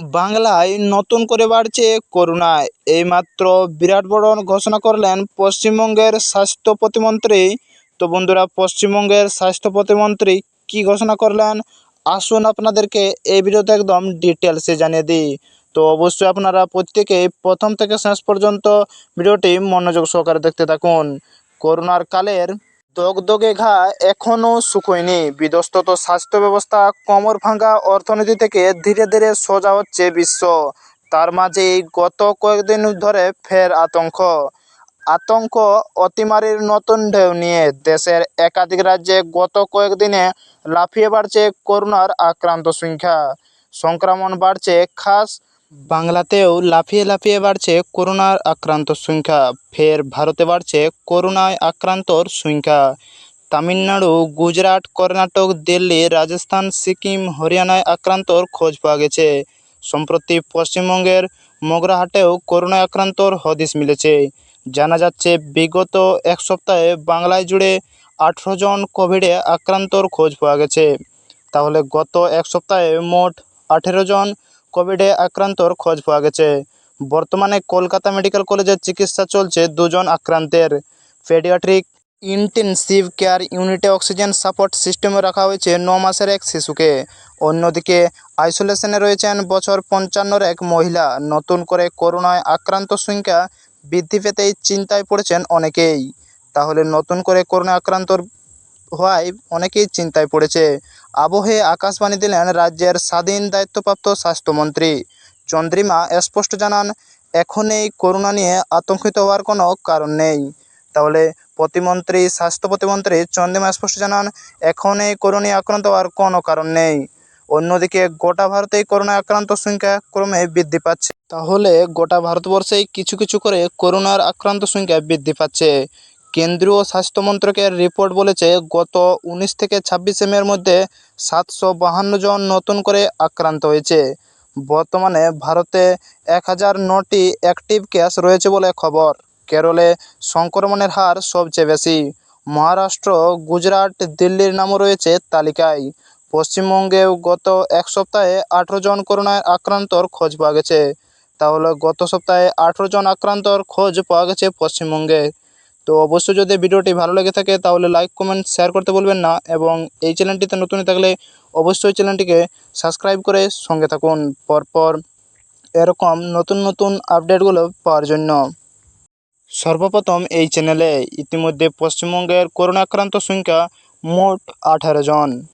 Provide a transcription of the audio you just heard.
বাংলায় নতুন করে বাড়ছে করোনা এইমাত্র বিরাট বড় ঘোষণা করলেন পশ্চিমবঙ্গের স্বাস্থ্য প্রতিমন্ত্রী। তো বন্ধুরা, পশ্চিমবঙ্গের স্বাস্থ্য প্রতিমন্ত্রী কী ঘোষণা করলেন? আসুন আপনাদেরকে এই ভিডিওতে একদম ডিটেলসে জানিয়ে দিই। তো অবশ্যই আপনারা প্রত্যেকে প্রথম থেকে শেষ পর্যন্ত ভিডিওটি মনোযোগ সহকারে দেখতে থাকুন। করোনার কালের দগদগে ঘা এখনও শুকোয়নি। বিধ্বস্ত স্বাস্থ্য ব্যবস্থা কোমর ভাঙা অর্থনীতি থেকে ধীরে ধীরে সোজা হচ্ছে বিশ্ব। তার মাঝেই গত কয়েকদিন ধরে ফের আতঙ্ক। আতঙ্ক অতিমারির নতুন ঢেউ নিয়ে দেশের একাধিক রাজ্যে গত কয়েকদিনে লাফিয়ে বাড়ছে করোনার আক্রান্ত সংখ্যা। সংক্রমণ বাড়ছে, খাস বাংলাতেও লাফিয়ে লাফিয়ে বাড়ছে করোনার আক্রান্ত সংখ্যা। ফের ভারতে বাড়ছে করোনায় আক্রান্তর সংখ্যা। তামিলনাড়ু, গুজরাট, কর্ণাটক, দিল্লি, রাজস্থান, সিকিম, হরিয়ানায় আক্রান্তর খোঁজ পাওয়া গেছে। সম্প্রতি পশ্চিমবঙ্গের মগরাহাটেও করোনায় আক্রান্তর হদিশ মিলেছে। জানা যাচ্ছে, বিগত এক সপ্তাহে বাংলায় জুড়ে আঠেরো জন কোভিডে আক্রান্তর খোঁজ পাওয়া গেছে। তাহলে গত এক সপ্তাহে মোট আঠেরো জন কোভিডে আক্রান্তর খোঁজ পাওয়া গেছে। বর্তমানে কলকাতা মেডিকেল কলেজে চিকিৎসা চলছে দুজন আক্রান্তের। পেডিয়াট্রিক ইন্টেনসিভ কেয়ার ইউনিটে অক্সিজেন সাপোর্ট সিস্টেমে রাখা হয়েছে ন মাসের এক শিশুকে। অন্যদিকে আইসোলেশনে রয়েছেন বছর পঞ্চান্নর এক মহিলা। নতুন করে করোনায় আক্রান্ত সংখ্যা বৃদ্ধি পেতেই চিন্তায় পড়েছেন অনেকেই। তাহলে নতুন করে করোনা আক্রান্ত হওয়ায় অনেকেই চিন্তায় পড়েছে। আবহে আকাশবাণী দিলেন রাজ্যের স্বাধীন দায়িত্বপ্রাপ্ত স্বাস্থ্যমন্ত্রী। চন্দ্রিমা স্পষ্ট জানান এখন এই করোনা নিয়ে আতঙ্কিত হওয়ার কোনো কারণ নেই। তাহলে প্রতিমন্ত্রী, স্বাস্থ্য প্রতিমন্ত্রী চন্দ্রিমা স্পষ্ট জানান এখন এই করোনায় আক্রান্ত হওয়ার কোনো কারণ নেই। অন্যদিকে গোটা ভারতেই করোনা আক্রান্ত সংখ্যা ক্রমে বৃদ্ধি পাচ্ছে। তাহলে গোটা ভারতবর্ষেই কিছু কিছু করে করোনার আক্রান্ত সংখ্যা বৃদ্ধি পাচ্ছে। কেন্দ্রীয় স্বাস্থ্যমন্ত্রকের রিপোর্ট বলেছে, গত উনিশ থেকে ছাব্বিশে মের মধ্যে সাতশো বাহান্ন জন নতুন করে আক্রান্ত হয়েছে। বর্তমানে ভারতে এক হাজার নটি অ্যাক্টিভ কেস রয়েছে বলে খবর। কেরলে সংক্রমণের হার সবচেয়ে বেশি। মহারাষ্ট্র, গুজরাট, দিল্লির নামও রয়েছে তালিকায়। পশ্চিমবঙ্গেও গত এক সপ্তাহে আঠেরো জন করোনায় আক্রান্তর খোঁজ পাওয়া গেছে। তাহলে গত সপ্তাহে আঠেরো জন আক্রান্তর খোঁজ পাওয়া গেছে পশ্চিমবঙ্গে। তো অবশ্যই যদি ভিডিওটি ভালো লেগে থাকে, তাহলে লাইক কমেন্ট শেয়ার করতে বলবেন না এবং এই চ্যানেলটিতে নতুন থাকলে অবশ্যই চ্যানেলটিকে সাবস্ক্রাইব করে সঙ্গে থাকুন। পরপর এরকম নতুন নতুন আপডেটগুলো পাওয়ার জন্য। সর্বপ্রথম এই চ্যানেলে ইতিমধ্যে পশ্চিমবঙ্গের করোনা আক্রান্ত সংখ্যা মোট আঠারো জন।